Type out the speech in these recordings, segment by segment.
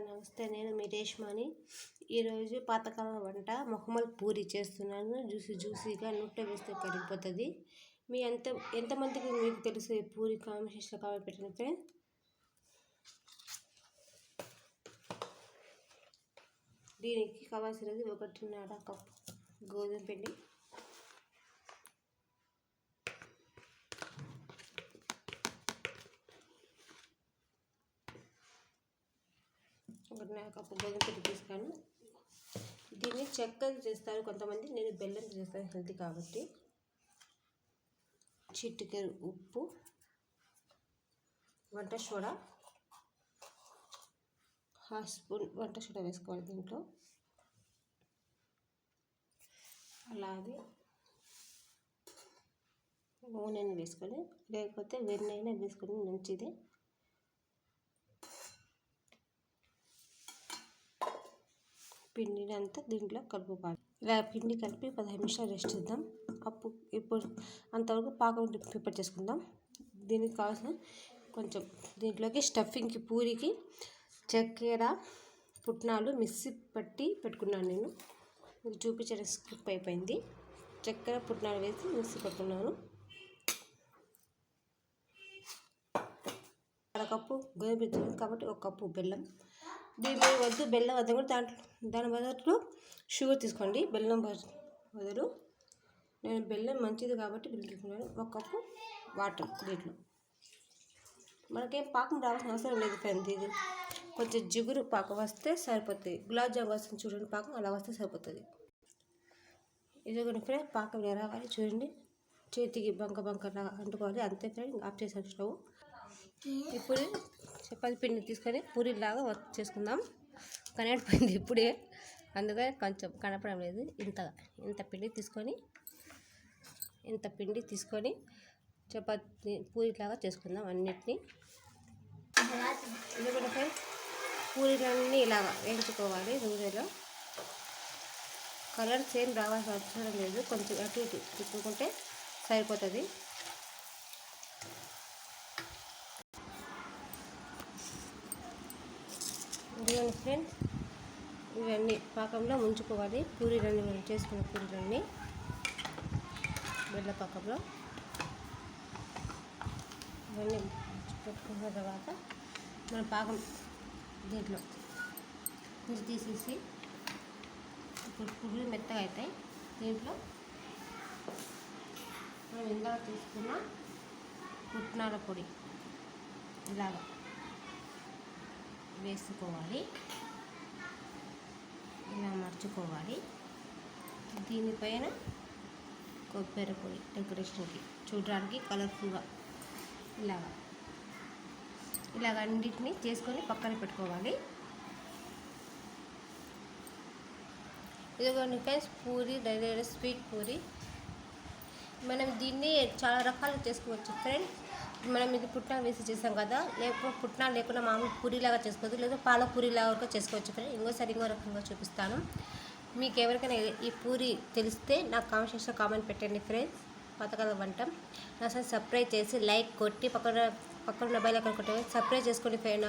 నమస్తే నేను మీ రేష్మాని ఈరోజు పాతకాలం వంట మొహమ్మల్ పూరి చేస్తున్నాను. జ్యూసీ జ్యూసీగా నూట వేస్తే కరిగిపోతుంది మీ ఎంత ఎంతమందికి మీకు తెలుసు ఈ పూరి కాంబినేషన్లో కావాలి పెట్టండి ఫ్రెండ్ దీనికి కావాల్సినది ఒకటిన్నర కప్పు గోధుమ పిండి. ఒకటిన్నర కప్పు గోధుమ పిండి తీసుకున్నాను దీన్ని చక్కెర చేస్తారు కొంతమంది. నేను బెల్లం చేస్తాను హెల్తీ కాబట్టి. చిటికెరు ఉప్పు వంట సోడా హాఫ్ స్పూన్ వంట సోడా వేసుకోవాలి దీంట్లో. అలాగే నూనెని వేసుకొని లేకపోతే వెన్నైనా వేసుకొని మంచిది. పిండిని అంతా దీంట్లో కలుపుకోవాలి. ఇలా పిండి కలిపి పదిహేను నిమిషాలు రెస్ట్ ఇద్దాం అప్పు ఇప్పుడు అంతవరకు పాకం ప్రిపేర్ చేసుకుందాం. దీనికి కావాల్సిన కొంచెం దీంట్లోకి స్టఫింగ్కి పూరికి చక్కెర పుట్నాలు మిక్సీ పట్టి పెట్టుకున్నాను నేను. మీకు చూపించడం స్కిప్ అయిపోయింది. చక్కెర పుట్నాలు వేసి మిక్సీ పెట్టుకున్నాను. అరకప్పు గోధుమ కాబట్టి ఒక కప్పు బెల్లం దీని వద్దు బెల్లం వద్ద కూడా దాంట్లో దాని బదులు షుగర్ తీసుకోండి. బెల్లం బదులు నేను బెల్లం మంచిది కాబట్టి బెల్లం తీసుకున్నాను. ఒక కప్పు వాటర్ దీంట్లో. మనకేం పాకం రావాల్సిన అవసరం లేదు ఫ్రెండ్ ఇది. కొంచెం జిగురు పాకం వస్తే సరిపోతుంది. గులాబ్ జామ్ వస్తుంది చూడండి పాకం అలా వస్తే సరిపోతుంది. ఇదిగోండి ఫ్రెండ్ పాకం రావాలి చూడండి. చేతికి బంక బంక అంటుకోవాలి. అంతే ఫ్రెండ్ ఆఫ్ చేసాను స్టవ్ ఇప్పుడు చపాతి పిండి తీసుకొని పూరీలాగా వర్క్ చేసుకుందాం. కనపడిపోయింది ఇప్పుడే. అందుకే కొంచెం కనపడడం లేదు. ఇంతగా ఇంత పిండి తీసుకొని ఇంత పిండి తీసుకొని చపాతి పూరిలాగా చేసుకుందాం అన్నిటినీ. ఎందుకంటే ఫ్రెండ్స్ పూరీలన్నీ ఇలాగ వేయించుకోవాలి నూనెలో. కలర్ సేమ్ రావాల్సిన అవసరం లేదు. కొంచెం అటు ఇటు తిప్పుకుంటే సరిపోతుంది. ఇదిగోండి ఫ్రెండ్స్. ఇవన్నీ పాకంలో ఉంచుకోవాలి పూరీలన్నీ మనం చేసుకున్న పూరీలన్నీ బెల్ల పాకంలో. ఇవన్నీ పెట్టుకున్న తర్వాత మన పాకం దీంట్లో పూరి తీసేసి ఇప్పుడు పురులు మెత్తగా అవుతాయి. దీంట్లో మనం ఇందాక తీసుకున్న పుట్నాల పొడి. ఇలాగా. వేసుకోవాలి. ఇలా మర్చుకోవాలి. దీనిపైన కొబ్బరి పొడి డెకరేషన్కి చూడడానికి కలర్ఫుల్గా ఇలాగా. ఇలాగ అన్నిటిని చేసుకొని పక్కన పెట్టుకోవాలి. ఇదిగోండి friends puri direct sweet puri. మనం దీన్ని చాలా రకాలు చేసుకోవచ్చు ఫ్రెండ్స్. మనం ఇది పుట్నాలు వేసి చేసాం కదా లేకపోతే పుట్నాలు లేకుండా మామూలు పూరీలాగా చేసుకోవచ్చు లేదా పాలపూరిలాగా కూడా చేసుకోవచ్చు ఫ్రెండ్ ఇంకోసారి ఇంకో రకంగా చూపిస్తాను. మీకు ఎవరికైనా ఈ పూరి తెలిస్తే నాకు కామెంట్ సెక్షన్లో కామెంట్ పెట్టండి ఫ్రెండ్స్. పథకాల వంట. నా సార్ సబ్స్క్రైబ్ చేసి లైక్ కొట్టి పక్కన పక్కన ఉన్న బయలు అక్కడ కొట్టే సబ్స్క్రైబ్ చేసుకోండి ఫ్రెండ్.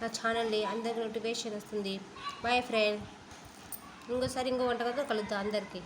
నా ఛానల్ని అందరికీ నోటిఫికేషన్ వస్తుంది. Bye friend. ఇంకోసారి ఇంకో వంట కదా కలుద్దాం అందరికీ.